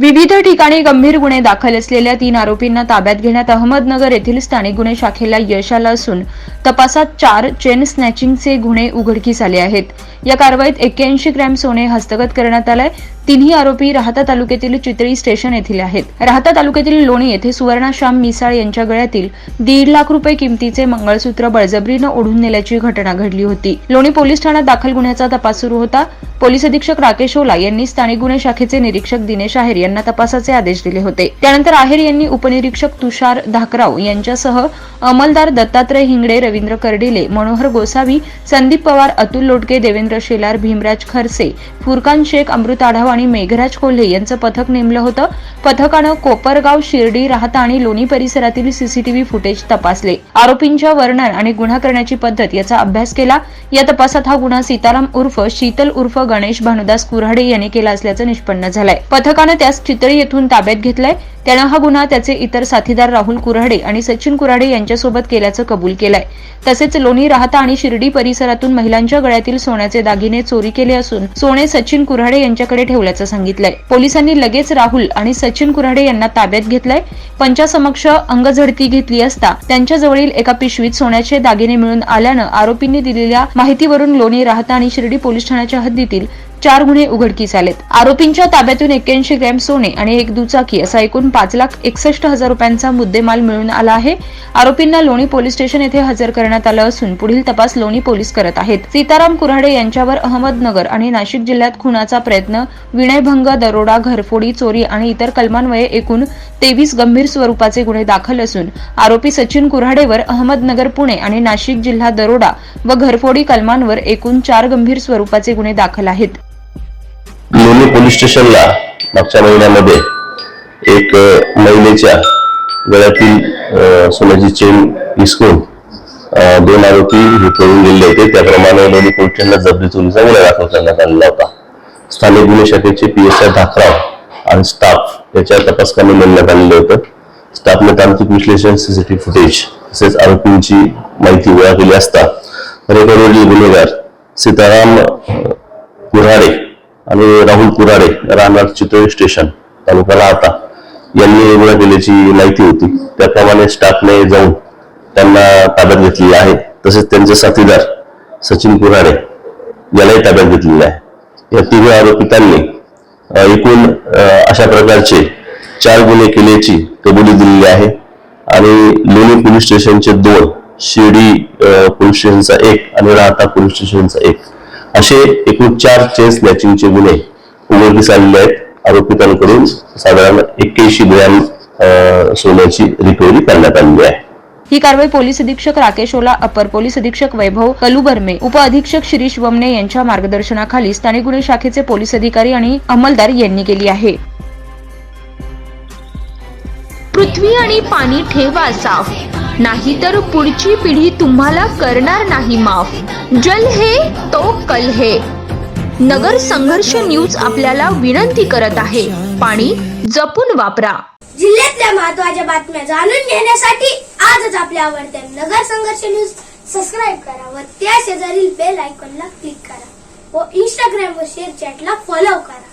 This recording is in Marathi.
विविध ठिकाणी गंभीर गुन्हे दाखल असलेल्या तीन आरोपींना ताब्यात घेण्यात अहमदनगर येथील स्थानिक गुन्हे शाखेला यश आलं असून तपासात चार चेन स्नॅचिंगचे गुन्हे उघडकीस आले आहेत. या कारवाईत एक्क्याऐंशी ग्रॅम सोने हस्तगत करण्यात आलंय. तिन्ही आरोपी राहता तालुक्यातील चितळी स्टेशन येथील आहेत. राहता तालुक्यातील लोणी येथे सुवर्णाश्याम मिसाळ यांच्या गळ्यातील दीड लाख रुपये किमतीचे मंगळसूत्र बळजबरीनं ओढून नेल्याची घटना घडली होती. लोणी पोलीस ठाण्यात दाखल गुन्ह्याचा तपास सुरू होता. पोलीस अधीक्षक राकेश ओला यांनी स्थानिक गुन्हे शाखेचे निरीक्षक दिनेश आहेर यांना तपासाचे आदेश दिले होते. त्यानंतर आहेर यांनी उपनिरीक्षक तुषार धाकराव यांच्यासह अंमलदार दत्तात्रय हिंगडे रवींद्र कर्डिले मनोहर गोसावी संदीप पवार अतुल लोटके देवेंद्र शेलार भीमराज खरसे फुरकान शेख अमृत आढाव आणि मेघराज कोल्हे यांचं पथक नेमलं होतं. पथकानं कोपरगाव शिर्डी राहता आणि लोणी परिसरातील सीसीटीव्ही फुटेज तपासले. आरोपींच्या वर्णन आणि गुन्हा करण्याची पद्धत याचा अभ्यास केला. या तपासात हा गुन्हा सीताराम उर्फ शीतल उर्फ गणेश भानुदास कुऱ्हाडे यांनी केला असल्याचं निष्पन्न झालंय. पथकानं त्यास चितळी येथून ताब्यात घेतलंय. त्यानं हा गुन्हा त्याचे इतर साथीदार राहुल कुऱ्हाडे आणि सचिन कुऱ्हाडे यांच्यासोबत केल्याचं कबूल केलंय. तसेच लोणी राहता आणि शिर्डी परिसरातून महिलांच्या गळ्यातील सोन्याचे दागिने चोरी केले असून सोने सचिन कुऱ्हाडे यांच्याकडे ठेवल्याचं सांगितलंय. पोलिसांनी लगेच राहुल आणि सचिन कुऱ्हाडे यांना ताब्यात घेतलंय. पंचासमक्ष अंगझडती घेतली असता त्यांच्याजवळील एका पिशवीत सोन्याचे दागिने मिळून आल्यानं आरोपींनी दिलेल्या माहितीवरून लोणी राहता आणि शिर्डी पोलीस ठाण्याच्या हद्दीतील असतील चार गुन्हे उघडकीस आलेत. आरोपींच्या ताब्यातून एक्क्याऐंशी ग्रॅम सोने आणि एक दुचाकी असा एकूण पाच लाख एकसष्ट हजार रुपयांचा मुद्देमाल मिळून आला आहे. आरोपींना लोणी पोलीस स्टेशन येथे हजर करण्यात आलं असून पुढील तपास लोणी पोलीस करत आहेत. सीताराम कुऱ्हाडे यांच्यावर अहमदनगर आणि नाशिक जिल्ह्यात खुनाचा प्रयत्न विनयभंग दरोडा घरफोडी चोरी आणि इतर कलमांवये एकूण तेवीस गंभीर स्वरूपाचे गुन्हे दाखल असून आरोपी सचिन कुऱ्हाडेवर अहमदनगर पुणे आणि नाशिक जिल्हा दरोडा व घरफोडी कलमांवर एकूण चार गंभीर स्वरूपाचे गुन्हे दाखल आहेत. लोणी पोलीस स्टेशनला मागच्या महिन्यामध्ये एक महिलेच्या गळ्यातील सोन्याची चेन विसकून दोन आरोपी हे करून गेले होते. त्याप्रमाणे लोणी पोलीस स्टेशनला जबरी चोरीचा गुन्हा दाखल करण्यात आलेला होता. स्थानिक गुन्हे शाखेचे पी एस आय धाकराव आणि स्टाफ याच्या तपासकाने नेमण्यात आलेलं होतं. स्टाफने तांत्रिक विश्लेषण सीसीटीव्ही फुटेज तसेच आरोपींची माहिती गोळा केली असता रेकॉर्डवरील गुन्हेगार सीताराम अ, कुऱ्हाडे आणि राहुल कुराडे राहणार चितळे स्टेशन तालुका राहता यांनी रुग्ण केल्याची माहिती होती. त्याप्रमाणे स्टाफने जाऊन त्यांना ताब्यात घेतलेलं आहे. तसेच त्यांचे साथीदार सचिन कुराडे यालाही ताब्यात घेतलेले आहे. या तिघे आरोपितांनी एकूण अशा प्रकारचे चार गुन्हे केल्याची कबुली दिलेली आहे. आणि लोणी पोलीस स्टेशनचे दोन शिर्डी पोलीस स्टेशनचा एक आणि राहता पोलीस स्टेशनचा एक. असे एकूण चार चेन स्नॅचिंगचे गुन्हे उघडकीस आलेले आहेत. आरोपितांकडून साधारण एक्क्याऐंशी ग्रॅम सोन्याची रिकव्हरी करण्यात आलेली आहे. ही कारवाई पोलीस अधीक्षक राकेश ओला अपर पोलीस अधीक्षक वैभव कलुबर्मे उप अधीक्षक शिरीष वमने यांच्या मार्गदर्शनाखाली स्थानिक गुन्हे शाखेचे पोलीस अधिकारी आणि अंमलदार यांनी केली आहे. पृथ्वी आणि पाणी ठेवा साफ. नाहीतर पुढची पिढी तुम्हाला करणार नाही माफ. जल हे तो कल हे. नगर संघर्ष न्यूज आपल्याला विनंती करत आहे. पाणी जपून वापरा. जिल्ह्यातल्या महत्त्वाच्या बातम्या जाणून घेण्यासाठी आजच आपल्या आवडत्या नगर संघर्ष न्यूज सबस्क्राईब करा व त्या शेजारील बेल आयकॉनला क्लिक करा. व इंस्टाग्राम व शेअर चॅटला फॉलो करा.